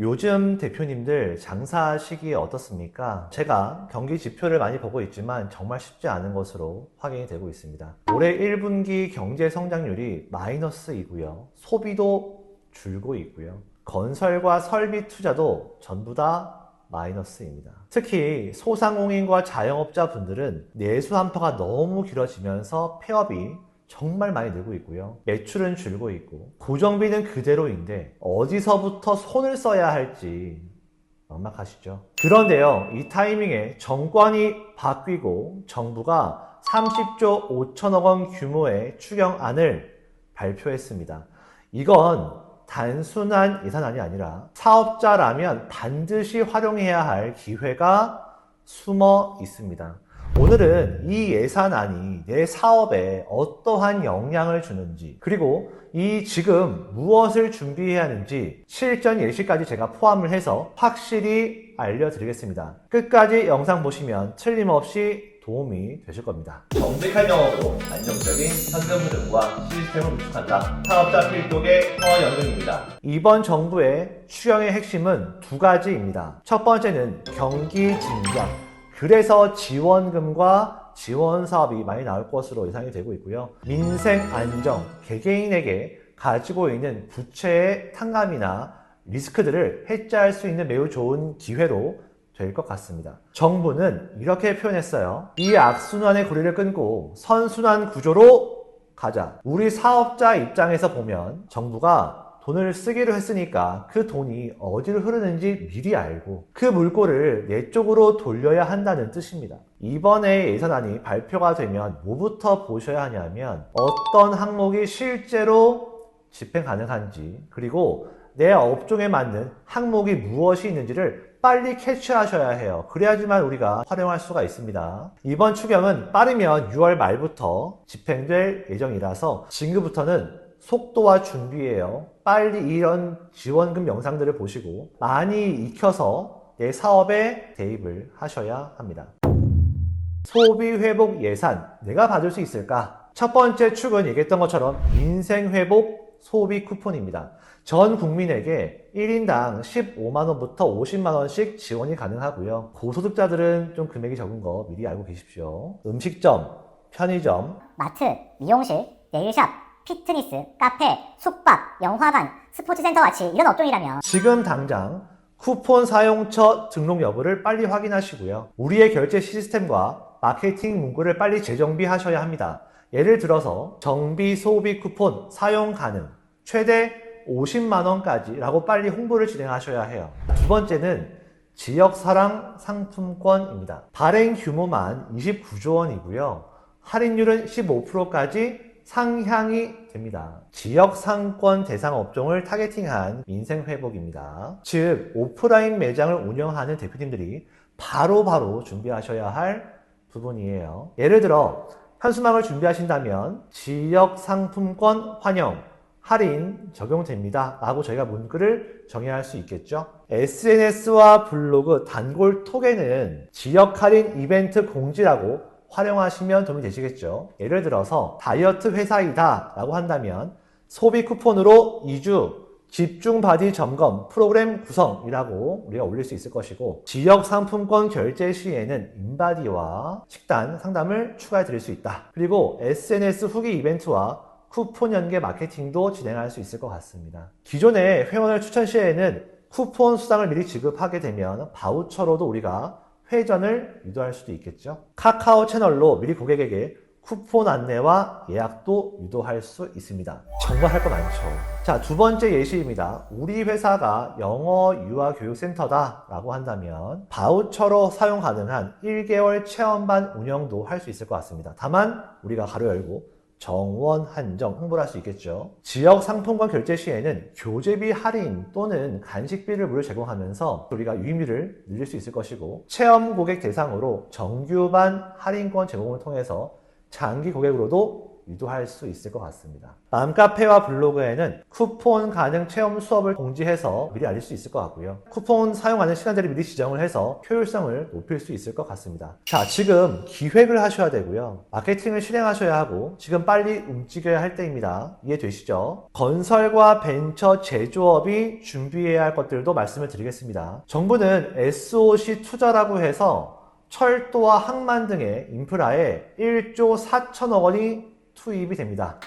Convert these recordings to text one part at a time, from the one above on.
요즘 대표님들 장사 시기에 어떻습니까? 제가 경기 지표를 많이 보고 있지만 정말 쉽지 않은 것으로 확인이 되고 있습니다. 올해 1분기 경제 성장률이 마이너스이고요. 소비도 줄고 있고요. 건설과 설비 투자도 전부 다 마이너스입니다. 특히 소상공인과 자영업자 분들은 내수 한파가 너무 길어지면서 폐업이 정말 많이 늘고 있고요. 매출은 줄고 있고 고정비는 그대로인데 어디서부터 손을 써야 할지 막막하시죠. 그런데요, 이 타이밍에 정권이 바뀌고 정부가 30조 5천억 원 규모의 추경안을 발표했습니다. 이건 단순한 예산안이 아니라 사업자라면 반드시 활용해야 할 기회가 숨어 있습니다. 오늘은 이 예산안이 내 사업에 어떠한 영향을 주는지, 그리고 이 지금 무엇을 준비해야 하는지 실전 예시까지 제가 포함을 해서 확실히 알려드리겠습니다. 끝까지 영상 보시면 틀림없이 도움이 되실 겁니다. 정직한 영어로 안정적인 현금 흐름과 시스템을 구축한다. 사업자 필독의 허연경입니다. 이번 정부의 추경의 핵심은 두 가지입니다. 첫 번째는 경기 진작. 그래서 지원금과 지원 사업이 많이 나올 것으로 예상이 되고 있고요. 민생 안정, 개개인에게 가지고 있는 부채의 탕감이나 리스크들을 해지할 수 있는 매우 좋은 기회로 될 것 같습니다. 정부는 이렇게 표현했어요. 이 악순환의 고리를 끊고 선순환 구조로 가자. 우리 사업자 입장에서 보면 정부가 돈을 쓰기로 했으니까 그 돈이 어디로 흐르는지 미리 알고 그 물꼬를 내 쪽으로 돌려야 한다는 뜻입니다. 이번에 예산안이 발표가 되면 뭐부터 보셔야 하냐면 어떤 항목이 실제로 집행 가능한지 그리고 내 업종에 맞는 항목이 무엇이 있는지를 빨리 캐치하셔야 해요. 그래야지만 우리가 활용할 수가 있습니다. 이번 추경은 빠르면 6월 말부터 집행될 예정이라서 지금부터는 속도와 준비예요. 빨리 이런 지원금 영상들을 보시고 많이 익혀서 내 사업에 대입을 하셔야 합니다. 소비 회복 예산 내가 받을 수 있을까? 첫 번째 축은 얘기했던 것처럼 인생 회복 소비 쿠폰입니다. 전 국민에게 1인당 15만원부터 50만원씩 지원이 가능하고요. 고소득자들은 좀 금액이 적은 거 미리 알고 계십시오. 음식점, 편의점, 마트, 미용실, 네일샵, 피트니스, 카페, 숙박, 영화관, 스포츠센터 같이 이런 업종이라면 지금 당장 쿠폰 사용처 등록 여부를 빨리 확인하시고요. 우리의 결제 시스템과 마케팅 문구를 빨리 재정비하셔야 합니다. 예를 들어서 정비 소비 쿠폰 사용 가능 최대 50만원까지 라고 빨리 홍보를 진행하셔야 해요. 두 번째는 지역 사랑 상품권입니다. 발행 규모만 29조 원이고요. 할인율은 15%까지 상향이 됩니다. 지역 상권 대상 업종을 타겟팅한 민생 회복입니다. 즉 오프라인 매장을 운영하는 대표님들이 바로바로 바로 준비하셔야 할 부분이에요. 예를 들어 현수막을 준비하신다면 지역 상품권 환영 할인 적용됩니다. 라고 저희가 문구를 정의할 수 있겠죠. SNS와 블로그, 단골 톡에는 지역 할인 이벤트 공지라고 활용하시면 도움이 되시겠죠. 예를 들어서 다이어트 회사이다 라고 한다면 소비 쿠폰으로 2주 집중 바디 점검 프로그램 구성이라고 우리가 올릴 수 있을 것이고 지역 상품권 결제 시에는 인바디와 식단 상담을 추가해 드릴 수 있다. 그리고 SNS 후기 이벤트와 쿠폰 연계 마케팅도 진행할 수 있을 것 같습니다. 기존의 회원을 추천 시에는 쿠폰 수당을 미리 지급하게 되면 바우처로도 우리가 회전을 유도할 수도 있겠죠. 카카오 채널로 미리 고객에게 쿠폰 안내와 예약도 유도할 수 있습니다. 정말 할 거 많죠. 자, 두 번째 예시입니다. 우리 회사가 영어 유아 교육 센터다 라고 한다면 바우처로 사용 가능한 1개월 체험반 운영도 할 수 있을 것 같습니다. 다만 우리가 가로 열고 정원 한정 홍보를 할 수 있겠죠. 지역 상품권 결제 시에는 교재비 할인 또는 간식비를 무료 제공하면서 우리가 유입률을 늘릴 수 있을 것이고 체험 고객 대상으로 정규반 할인권 제공을 통해서 장기 고객으로도 유도할 수 있을 것 같습니다. 맘카페와 블로그에는 쿠폰 가능 체험 수업을 공지해서 미리 알릴 수 있을 것 같고요. 쿠폰 사용하는 시간대를 미리 지정을 해서 효율성을 높일 수 있을 것 같습니다. 자, 지금 기획을 하셔야 되고요. 마케팅을 실행하셔야 하고 지금 빨리 움직여야 할 때입니다. 이해되시죠? 건설과 벤처 제조업이 준비해야 할 것들도 말씀을 드리겠습니다. 정부는 SOC 투자라고 해서 철도와 항만 등의 인프라에 1조 4천억 원이 투입이 됩니다.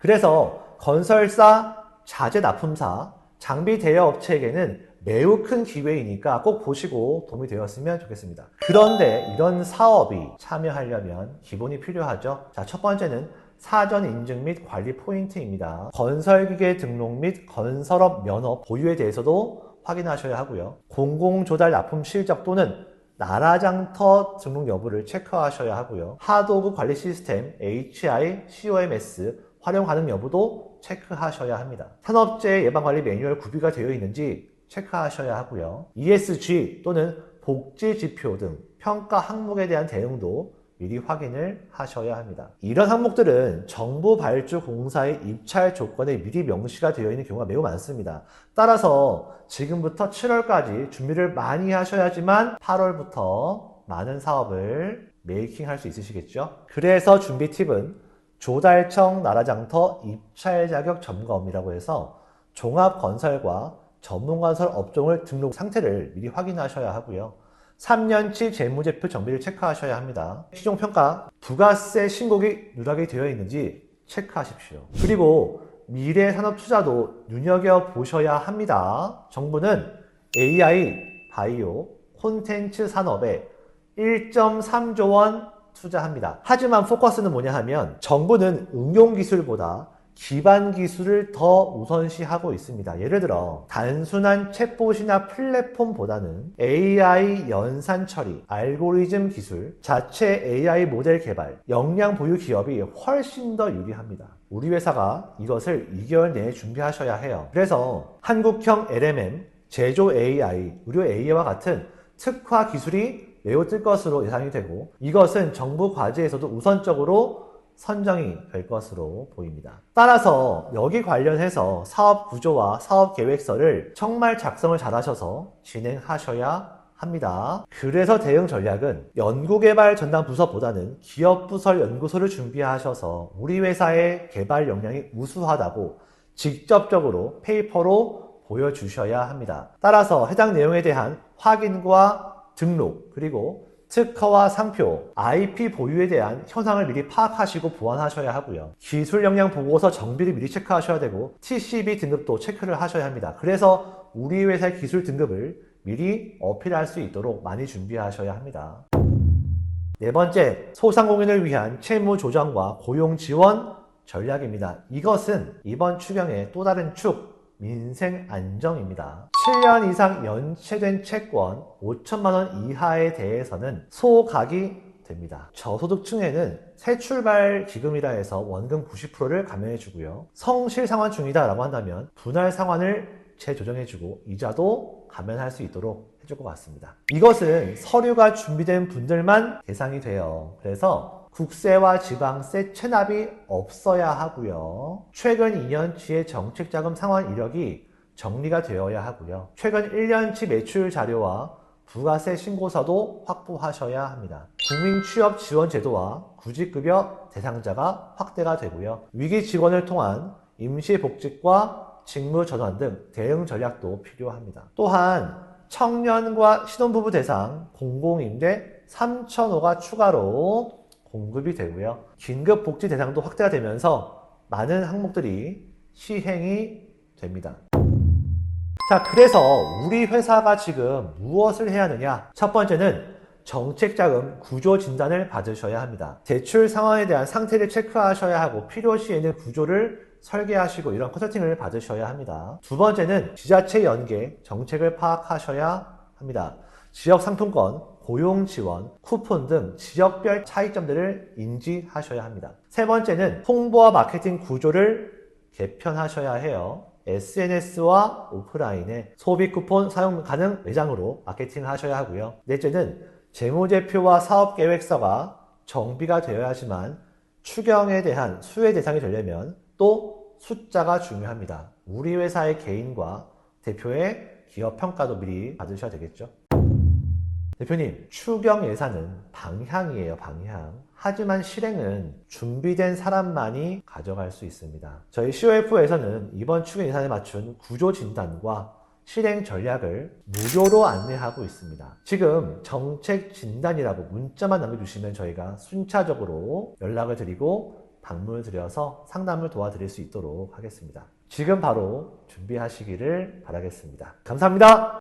그래서 건설사, 자재 납품사, 장비 대여 업체에게는 매우 큰 기회이니까 꼭 보시고 도움이 되었으면 좋겠습니다. 그런데 이런 사업이 참여하려면 기본이 필요하죠. 자, 첫 번째는 사전 인증 및 관리 포인트입니다. 건설기계 등록 및 건설업 면허 보유에 대해서도 확인하셔야 하고요. 공공조달 납품 실적 또는 나라장터 등록 여부를 체크하셔야 하고요. 하도급 관리 시스템 HI, COMS 활용 가능 여부도 체크하셔야 합니다. 산업재해 예방관리 매뉴얼 구비가 되어 있는지 체크하셔야 하고요. ESG 또는 복지 지표 등 평가 항목에 대한 대응도 미리 확인을 하셔야 합니다. 이런 항목들은 정부 발주 공사의 입찰 조건에 미리 명시가 되어 있는 경우가 매우 많습니다. 따라서 지금부터 7월까지 준비를 많이 하셔야지만 8월부터 많은 사업을 메이킹 할 수 있으시겠죠? 그래서 준비 팁은 조달청 나라장터 입찰 자격 점검이라고 해서 종합 건설과 전문건설 업종을 등록 상태를 미리 확인하셔야 하고요. 3년치 재무제표 정비를 체크하셔야 합니다. 시종평가, 부가세 신고기 누락이 되어 있는지 체크하십시오. 그리고 미래 산업 투자도 눈여겨 보셔야 합니다. 정부는 AI, 바이오, 콘텐츠 산업에 1.3조 원 투자합니다. 하지만 포커스는 뭐냐 하면 정부는 응용 기술보다 기반 기술을 더 우선시하고 있습니다. 예를 들어 단순한 챗봇이나 플랫폼보다는 AI 연산 처리, 알고리즘 기술, 자체 AI 모델 개발, 역량 보유 기업이 훨씬 더 유리합니다. 우리 회사가 이것을 2개월 내에 준비하셔야 해요. 그래서 한국형 LMM, 제조 AI, 의료 AI와 같은 특화 기술이 매우 뜰 것으로 예상이 되고 이것은 정부 과제에서도 우선적으로 선정이 될 것으로 보입니다. 따라서 여기 관련해서 사업 구조와 사업 계획서를 정말 작성을 잘 하셔서 진행하셔야 합니다. 그래서 대응 전략은 연구개발 전담 부서보다는 기업 부설 연구소를 준비하셔서 우리 회사의 개발 역량이 우수하다고 직접적으로 페이퍼로 보여주셔야 합니다. 따라서 해당 내용에 대한 확인과 등록 그리고 특허와 상표, IP 보유에 대한 현황을 미리 파악하시고 보완하셔야 하고요. 기술 역량 보고서 정비를 미리 체크하셔야 되고 TCB 등급도 체크를 하셔야 합니다. 그래서 우리 회사의 기술 등급을 미리 어필할 수 있도록 많이 준비하셔야 합니다. 네 번째, 소상공인을 위한 채무 조정과 고용 지원 전략입니다. 이것은 이번 추경의 또 다른 축, 민생 안정입니다. 7년 이상 연체된 채권 5천만 원 이하에 대해서는 소각이 됩니다. 저소득층에는 새 출발 기금이라 해서 원금 90%를 감면해 주고요. 성실 상환 중이다 라고 한다면 분할 상환을 재조정해 주고 이자도 감면할 수 있도록 해줄 것 같습니다. 이것은 서류가 준비된 분들만 대상이 돼요. 그래서 국세와 지방세 체납이 없어야 하고요. 최근 2년치의 정책자금 상환 이력이 정리가 되어야 하고요. 최근 1년치 매출 자료와 부가세 신고서도 확보하셔야 합니다. 국민 취업 지원 제도와 구직급여 대상자가 확대가 되고요. 위기 지원을 통한 임시복직과 직무 전환 등 대응 전략도 필요합니다. 또한 청년과 신혼부부 대상 공공임대 3,000호가 추가로 공급이 되고요. 긴급 복지 대상도 확대가 되면서 많은 항목들이 시행이 됩니다. 자, 그래서 우리 회사가 지금 무엇을 해야 하느냐? 첫 번째는 정책자금 구조 진단을 받으셔야 합니다. 대출 상황에 대한 상태를 체크하셔야 하고 필요시에는 구조를 설계하시고 이런 컨설팅을 받으셔야 합니다. 두 번째는 지자체 연계 정책을 파악하셔야 합니다. 지역 상품권, 고용 지원, 쿠폰 등 지역별 차이점들을 인지하셔야 합니다. 세 번째는 홍보와 마케팅 구조를 개편하셔야 해요. SNS와 오프라인의 소비 쿠폰 사용 가능 매장으로 마케팅 하셔야 하고요. 넷째는 재무제표와 사업 계획서가 정비가 되어야지만 추경에 대한 수혜 대상이 되려면 또 숫자가 중요합니다. 우리 회사의 개인과 대표의 기업 평가도 미리 받으셔야 되겠죠. 대표님, 추경 예산은 방향이에요, 방향. 하지만 실행은 준비된 사람만이 가져갈 수 있습니다. 저희 COF에서는 이번 추경 예산에 맞춘 구조 진단과 실행 전략을 무료로 안내하고 있습니다. 지금 정책 진단이라고 문자만 남겨주시면 저희가 순차적으로 연락을 드리고 방문을 드려서 상담을 도와드릴 수 있도록 하겠습니다. 지금 바로 준비하시기를 바라겠습니다. 감사합니다.